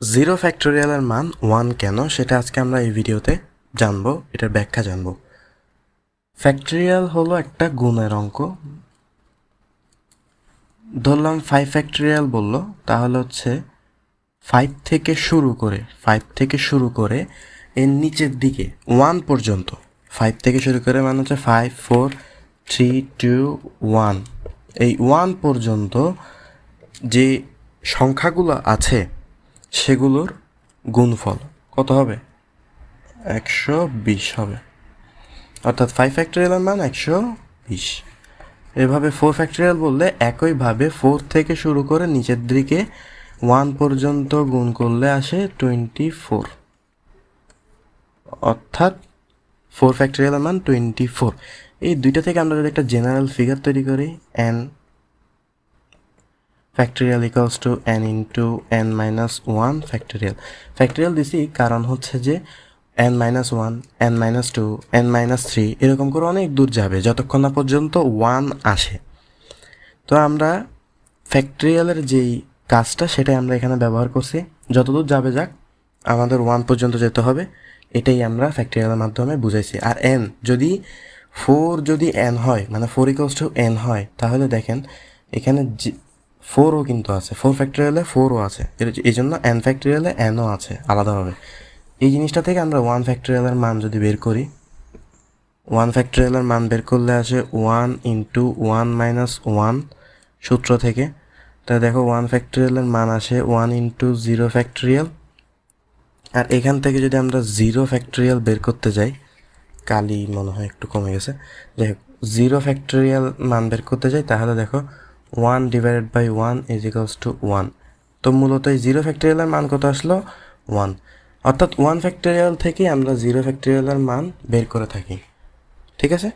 Zero ফ্যাক্টোরিয়ালের মান one কেন? সেটা আজকে আমরা এই ভিডিওতে জানব, এটার ব্যাখ্যা জানব। ফ্যাক্টোরিয়াল হলো একটা গুণের অঙ্ক। ধরলাম ফাইভ ফ্যাক্টোরিয়াল বলল, তাহলে হচ্ছে ফাইভ থেকে শুরু করে ফাইভ থেকে শুরু করে এর নিচের দিকে ওয়ান পর্যন্ত। ফাইভ থেকে শুরু করে মানে হচ্ছে five four three two one এই ওয়ান পর্যন্ত যে সংখ্যাগুলো আছে সেগুলোর গুণফল কত হবে? একশো বিশ হবে। অর্থাৎ ফাইভ ফ্যাক্টরিয়ালের মান একশো বিশ। এভাবে ফোর ফ্যাক্টরিয়াল বললে একইভাবে ফোর থেকে শুরু করে নিচের দিকে ওয়ান পর্যন্ত গুণ করলে আসে টোয়েন্টি ফোর অর্থাৎ ফোর ফ্যাক্টরিয়ালের মান টোয়েন্টি ফোর এই দুইটা থেকে আমরা যদি একটা জেনারেল ফিগার তৈরি করি N factorial equals to N into N minus one factorial factorial দিছি কারণ হচ্ছে যে N minus one N minus two N minus three এরকম করে অনেক দূর যাবে যতক্ষণ না পর্যন্ত ওয়ান আসে। তো আমরা ফ্যাক্টরিয়ালের যেই কাজটা সেটাই আমরা এখানে ব্যবহার করছি। যতদূর যাবে যাক, আমাদের ওয়ান পর্যন্ত যেতে হবে। এটাই আমরা ফ্যাক্টরিয়ালের মাধ্যমে বুঝাইছি। আর এন যদি ফোর যদি এন হয় মানে ফোর ইকলস টু এন হয়, তাহলে দেখেন, এখানে ফোরও কিন্তু আছে। ফোর ফ্যাক্টরিয়ালে ফোরও আছে। এই জন্য এন ফ্যাক্টরিয়ালে এনও আছে আলাদাভাবে। এই জিনিসটা থেকে আমরা ওয়ান ফ্যাক্টরিয়ালের মান যদি বের করি ওয়ান ফ্যাক্টরিয়ালের মান বের করলে আসে one into one minus one সূত্র থেকে। তা দেখো ওয়ান ফ্যাক্টরিয়ালের মান আসে ওয়ান ইন্টু জিরো ফ্যাক্টরিয়াল আর এখান থেকে যদি আমরা জিরো ফ্যাক্টরিয়াল বের করতে যাই, কালি মনে হয় একটু কমে গেছে। যাই হোক জিরো ফ্যাক্টরিয়াল মান বের করতে যাই, তাহলে দেখো one divided by one is equals to one তো মূলত এই জিরো ফ্যাক্টরিয়ালের মান কত আসলো? ওয়ান অর্থাৎ ওয়ান ফ্যাক্টরিয়াল থেকে আমরা জিরো ফ্যাক্টরিয়ালের মান বের করে থাকি। ঠিক আছে?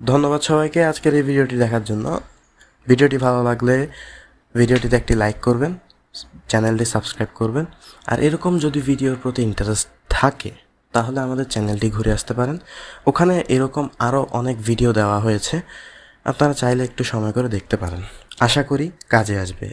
ধন্যবাদ সবাইকে আজকের এই ভিডিওটি দেখার জন্য। ভিডিওটি ভালো লাগলে ভিডিওটিতে একটি লাইক করবেন, চ্যানেলটি সাবস্ক্রাইব করবেন। আর এরকম যদি ভিডিওর প্রতি ইন্টারেস্ট থাকে, তাহলে আমাদের চ্যানেলটি ঘুরে আসতে পারেন। ওখানে এরকম আরও অনেক ভিডিও দেওয়া হয়েছে। আপনারা চাইলে একটু সময় করে দেখতে পারেন। আশা করি কাজে আসবে।